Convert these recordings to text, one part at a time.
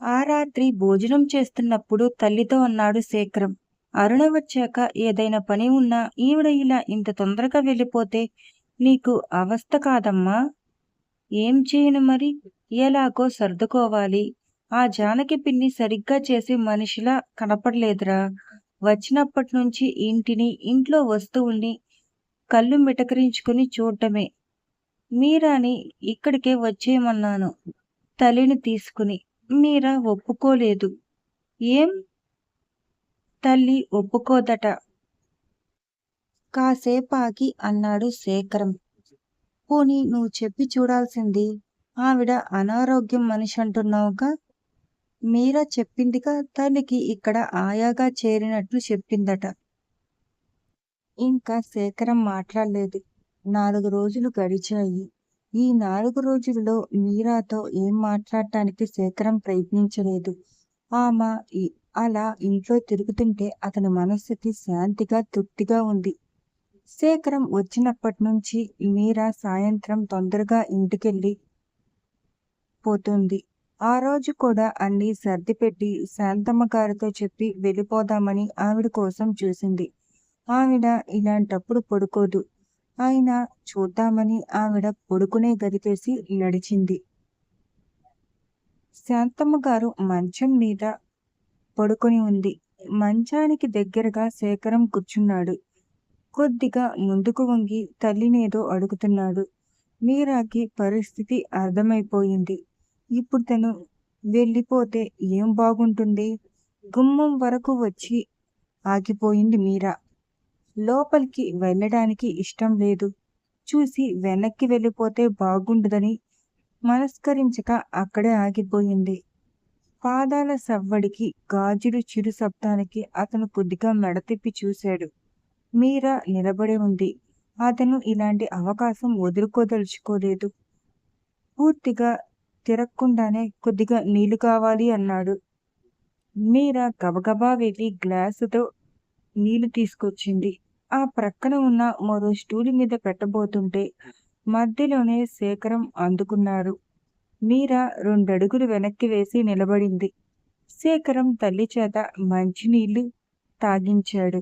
ఆ రాత్రి భోజనం చేస్తున్నప్పుడు తల్లితో అన్నాడు శేఖరం. అరుణ వచ్చాక ఏదైనా పని ఉన్నా ఈవిడ ఇలా ఇంత తొందరగా వెళ్ళిపోతే నీకు అవస్థ కాదమ్మా. ఏం చేయను మరి? ఎలాగో సర్దుకోవాలి. ఆ జానకి పిన్ని సరిగ్గా చేసే మనిషిలా కనపడలేదురా. వచ్చినప్పటి నుంచి ఇంటిని ఇంట్లో వస్తువుల్ని కళ్ళు మిటకరించుకుని చూడటమే మీరాని ఇక్కడికే వచ్చేయమన్నాను. తల్లిని తీసుకుని మీరా ఒప్పుకోలేదు. ఏం? తల్లి ఒప్పుకోదట. కాసేపాకి అన్నాడు శేఖరం. పోనీ నువ్వు చెప్పి చూడాల్సింది ఆవిడ అనారోగ్యం మనిషి అంటున్నావుగా మీరా చెప్పిందిగా తల్లికి ఇక్కడ ఆయాగా చేరినట్లు చెప్పిందట. ఇంకా శేఖరం మాట్లాడలేదు. నాలుగు రోజులు గడిచాయి. ఈ నాలుగు రోజుల్లో మీరాతో ఏం మాట్లాడటానికి శేఖరం ప్రయత్నించలేదు. ఆమె అలా ఇంట్లో తిరుగుతుంటే అతని మనస్సుకి శాంతిగా తృప్తిగా ఉంది. శేఖరం వచ్చినప్పటి నుంచి మీరా సాయంత్రం తొందరగా ఇంటికెళ్ళి పోతుంది. ఆ రోజు కూడా అన్ని సర్దిపెట్టి శాంతమ్మ గారితో చెప్పి వెళ్ళిపోదామని ఆవిడ కోసం చూసింది. ఆవిడ ఇలాంటప్పుడు పడుకోదు. ఆయన చూద్దామని ఆవిడ పొడుకునే గదిపేసి నడిచింది. శాంతమ్మ గారు మంచం మీద పడుకొని ఉంది. మంచానికి దగ్గరగా శేఖరం కూర్చున్నాడు. కొద్దిగా ముందుకు వంగి తల్లినేదో అడుగుతున్నాడు. మీరాకి పరిస్థితి అర్థమైపోయింది. ఇప్పుడు తను వెళ్ళిపోతే ఏం బాగుంటుంది? గుమ్మం వరకు వచ్చి ఆగిపోయింది మీరా? లోపలికి వెళ్ళడానికి ఇష్టం లేదు. చూసి వెనక్కి వెళ్ళిపోతే బాగుండదని మనస్కరించక అక్కడే ఆగిపోయింది. పాదాల సవ్వడికి గాజులు చిరు శబ్దానికి అతను కొద్దిగా మెడతిప్పి చూశాడు. మీరా నిలబడి ఉంది. అతను ఇలాంటి అవకాశం వదులుకోదలుచుకోలేదు. పూర్తిగా తిరగకుండానే కొద్దిగా నీళ్ళు కావాలి అన్నాడు. మీరా గబగబా వెళ్ళి గ్లాసుతో నీళ్ళు తీసుకొచ్చింది. ఆ ప్రక్కన ఉన్న మరో స్టూలు మీద పెట్టబోతుంటే మధ్యలోనే శేఖరం అందుకున్నారు. మీరా రెండడుగులు వెనక్కి వేసి నిలబడింది. శేఖరం తల్లి చేత మంచినీళ్ళు తాగించాడు.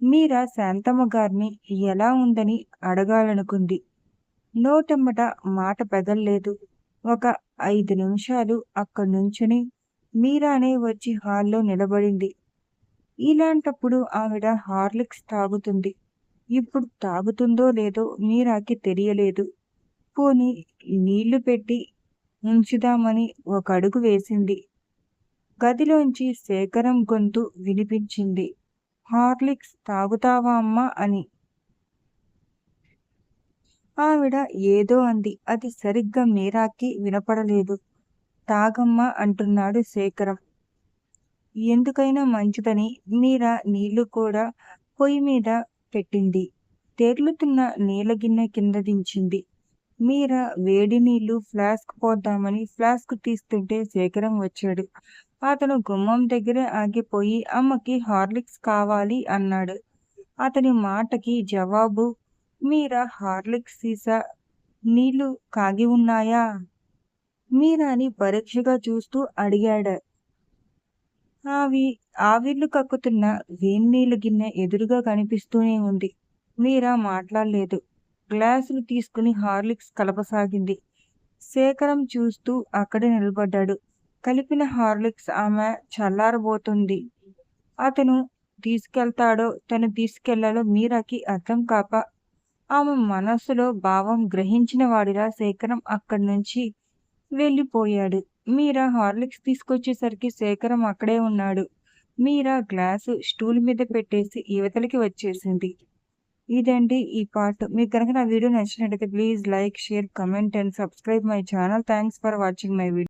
మీరా శాంతమ్మ గారిని ఎలా ఉందని అడగాలనుకుంది. నోటమ్మట మాట పెదల్లేదు ఒక ఐదు నిమిషాలు అక్కడి నుంచుని మీరానే వచ్చి హాల్లో నిలబడింది. ఇలాంటప్పుడు ఆవిడ హార్లిక్స్ తాగుతుంది. ఇప్పుడు తాగుతుందో లేదో మీరాకి తెలియలేదు. పోని నీళ్ళు పెట్టి ఉంచుదామని ఒక అడుగు వేసింది. గదిలోంచి శేఖరం గొంతు వినిపించింది. హార్లిక్స్ తాగుతావా అమ్మా అని. ఆవిడ ఏదో అంది. అది సరిగ్గా మీరాకి వినపడలేదు. తాగమ్మా అంటున్నాడు శేఖరం. ఎందుకైనా మంచిదని మీరా నీళ్ళు కూడా పొయ్యి మీద పెట్టింది. తేర్లుతున్న నీళ్ళ గిన్నె కింద దించింది. మీరా వేడి నీళ్ళు ఫ్లాస్క్ పోద్దామని ఫ్లాస్క్ తీస్తుంటే శేఖరం వచ్చాడు. అతను గుమ్మం దగ్గరే ఆగిపోయి అమ్మకి హార్లిక్స్ కావాలి అన్నాడు. అతని మాటకి జవాబు మీరా హార్లిక్స్ సీసా నీళ్ళు కాగి ఉన్నాయా? మీరాని పరీక్షగా చూస్తూ అడిగాడు. ఆవి ఆవిర్లు కక్కుతున్న వేన్నీళ్ళు గిన్నె ఎదురుగా కనిపిస్తూనే ఉంది. మీరా మాట్లాడలేదు. గ్లాసులు తీసుకుని హార్లిక్స్ కలపసాగింది. శేఖరం చూస్తూ అక్కడే నిలబడ్డాడు. కలిపిన హార్లిక్స్ ఆమె చల్లారబోతుంది. అతను తీసుకెళ్తాడో తను తీసుకెళ్ళాలో మీరాకి అర్థం కాక ఆమె మనస్సులో భావం గ్రహించిన వాడిలా శేఖరం అక్కడి నుంచి వెళ్ళిపోయాడు. మీరా హార్లిక్స్ తీసుకొచ్చేసరికి శేఖరం అక్కడే ఉన్నాడు. మీరా గ్లాసు స్టూల్ మీద పెట్టేసి యువతలకి వచ్చేసింది. ఇదండి ఈ పార్ట్. మీకు కనుక నా వీడియో నచ్చినట్టయితే please like share comment and subscribe my channel. Thanks for watching my video.